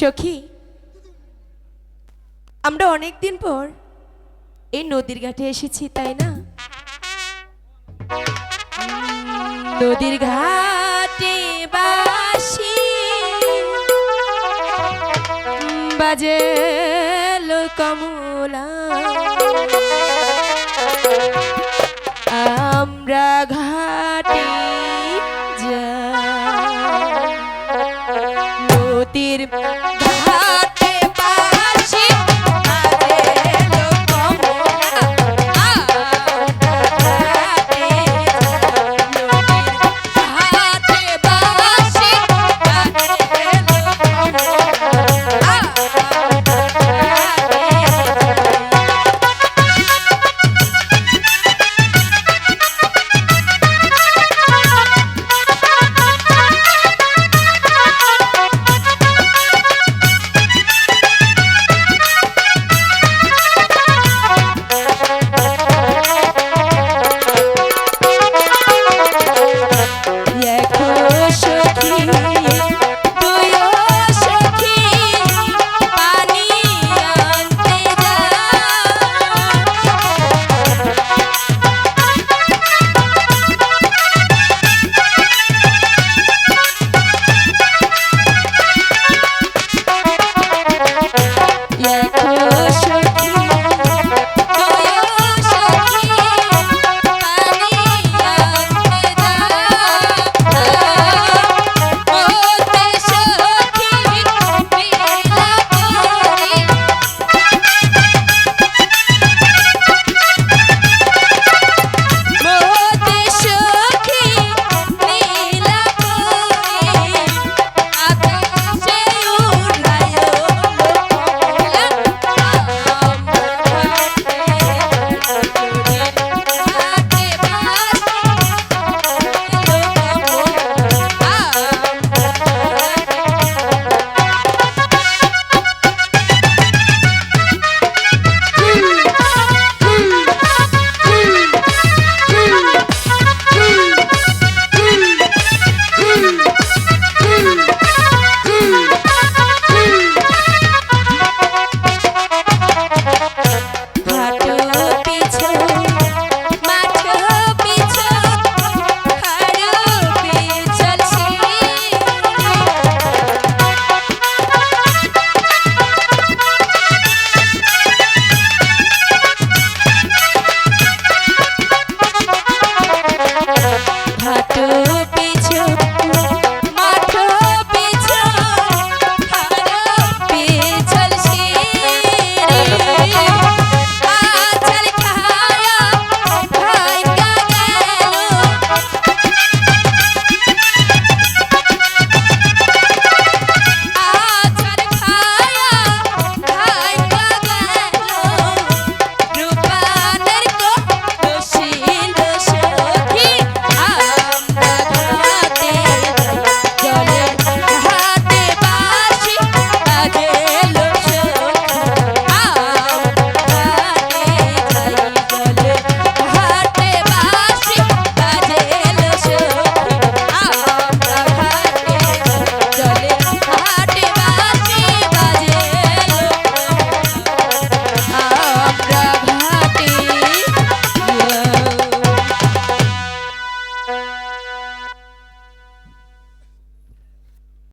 চোখি। আমরা অনেক দিন পর এই নদীর ঘাটে এসেছি, তাই না? নদীর ঘাটে বাসি বাজে কমলা আমরা ঘাটে